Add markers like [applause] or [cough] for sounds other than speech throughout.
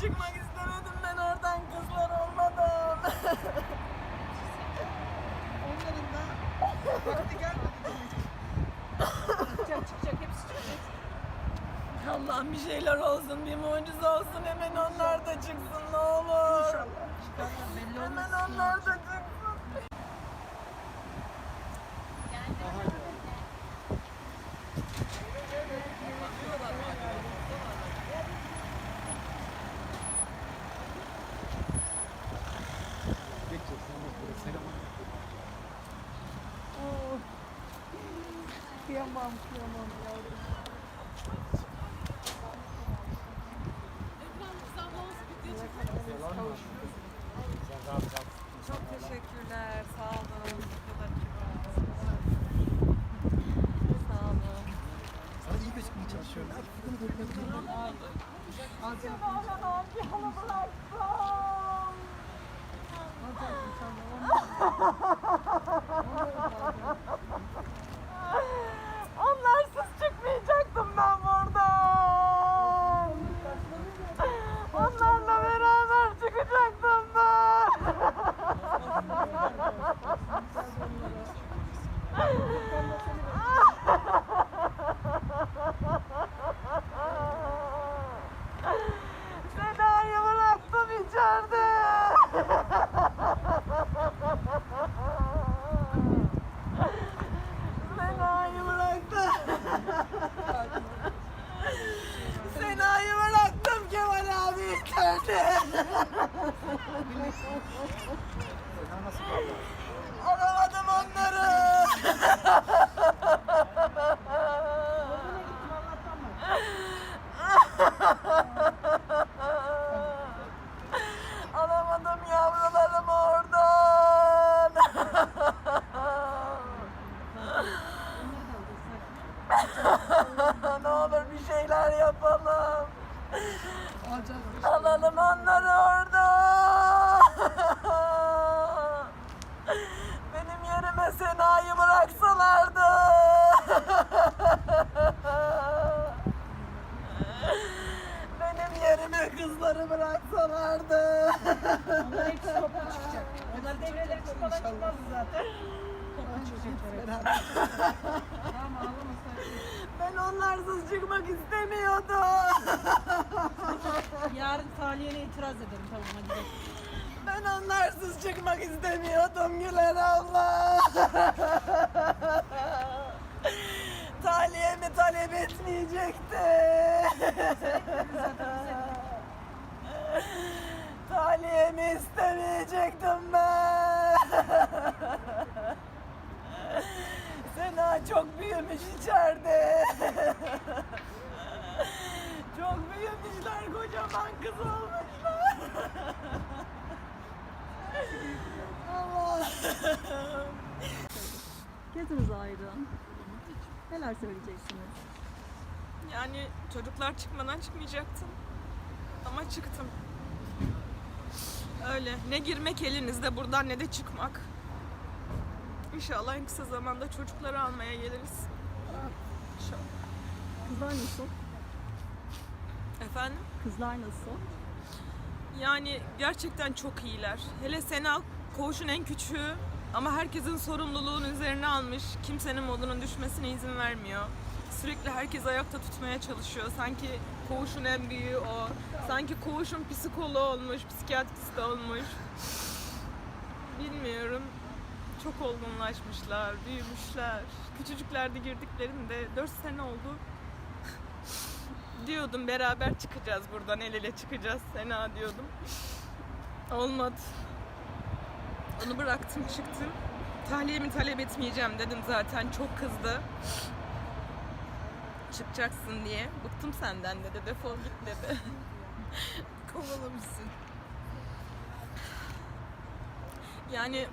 çıkmak istemedim ben oradan kızlar olmadan. Onların da vakti gelmedi. Çıkacak çıkacak hepsi çıkacak. Allah'ım bir şeyler olsun, bir mucize olsun. Hemen onlar da çıksın ne olur. İnşallah. Hemen onlar da çıksın. Kıyamam kıyamam yavrum. Çok teşekkürler. Sağ olun. Bu kadar Sağ olun. Sana iyi gözükmeye çalışıyorum. Hadi bunu görmek Allah'ım bir hala bıraktım. Onlarsız çıkmayacaktım ben buradan. Onlarla beraber çıkacaktım ben. Seda'yı bıraktım içeride. Sena'yı bıraktım. Sena'yı bıraktım Kemal abi içeride. [laughs] ne olur bir şeyler yapalım. Alacağız. Alalım onları oradan. [laughs] Benim yerime Sena'yı bıraksalardı. [laughs] Benim yerime kızları bıraksalardı. Onlar hepsi toplu çıkacak. Onlar devreleri falan çıkmaz zaten. Toplu çıkacaklar. Tamam. Onlarsız çıkmak istemiyordum. [laughs] Yarın Salih'e itiraz ederim tamam hadi. Ben onlarsız çıkmak istemiyordum Güler abla. [laughs] Taliyemi talep etmeyecekti. Taliyemi istemeyecektim ben. Sena çok içeride. [laughs] Çok büyümüşler, kocaman kız olmuşlar. [laughs] Allah. [laughs] Gözünüz aydın. Neler söyleyeceksiniz? Yani çocuklar çıkmadan çıkmayacaktım. Ama çıktım. Öyle. Ne girmek elinizde buradan ne de çıkmak. İnşallah en kısa zamanda çocukları almaya geliriz. Kızlar nasıl? Efendim? Kızlar nasıl? Yani gerçekten çok iyiler. Hele Sena koğuşun en küçüğü ama herkesin sorumluluğunu üzerine almış. Kimsenin modunun düşmesine izin vermiyor. Sürekli herkes ayakta tutmaya çalışıyor. Sanki koğuşun en büyüğü o. Sanki koğuşun psikoloğu olmuş, psikiyatrist olmuş. Bilmiyorum. Çok olgunlaşmışlar, büyümüşler. Küçücüklerde girdiklerinde 4 sene oldu. Diyordum beraber çıkacağız buradan el ele çıkacağız Sena diyordum. Olmadı. Onu bıraktım çıktım. Tahliyemi talep etmeyeceğim dedim zaten çok kızdı. Çıkacaksın diye. Bıktım senden dedi defol git dedi. [laughs] Kovalamışsın. Yani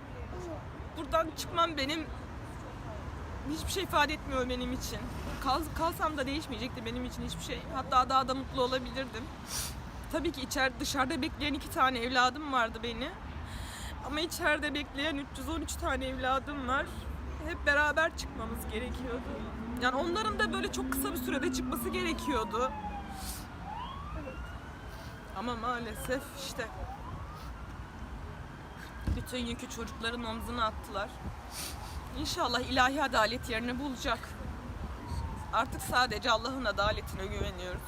buradan çıkmam benim hiçbir şey ifade etmiyor benim için. Kal, kalsam da değişmeyecekti benim için hiçbir şey. Hatta daha da mutlu olabilirdim. Tabii ki içeride dışarıda bekleyen iki tane evladım vardı beni. Ama içeride bekleyen 313 tane evladım var. Hep beraber çıkmamız gerekiyordu. Yani onların da böyle çok kısa bir sürede çıkması gerekiyordu. Ama maalesef işte bütün yükü çocukların omzuna attılar. İnşallah ilahi adalet yerini bulacak. Artık sadece Allah'ın adaletine güveniyoruz.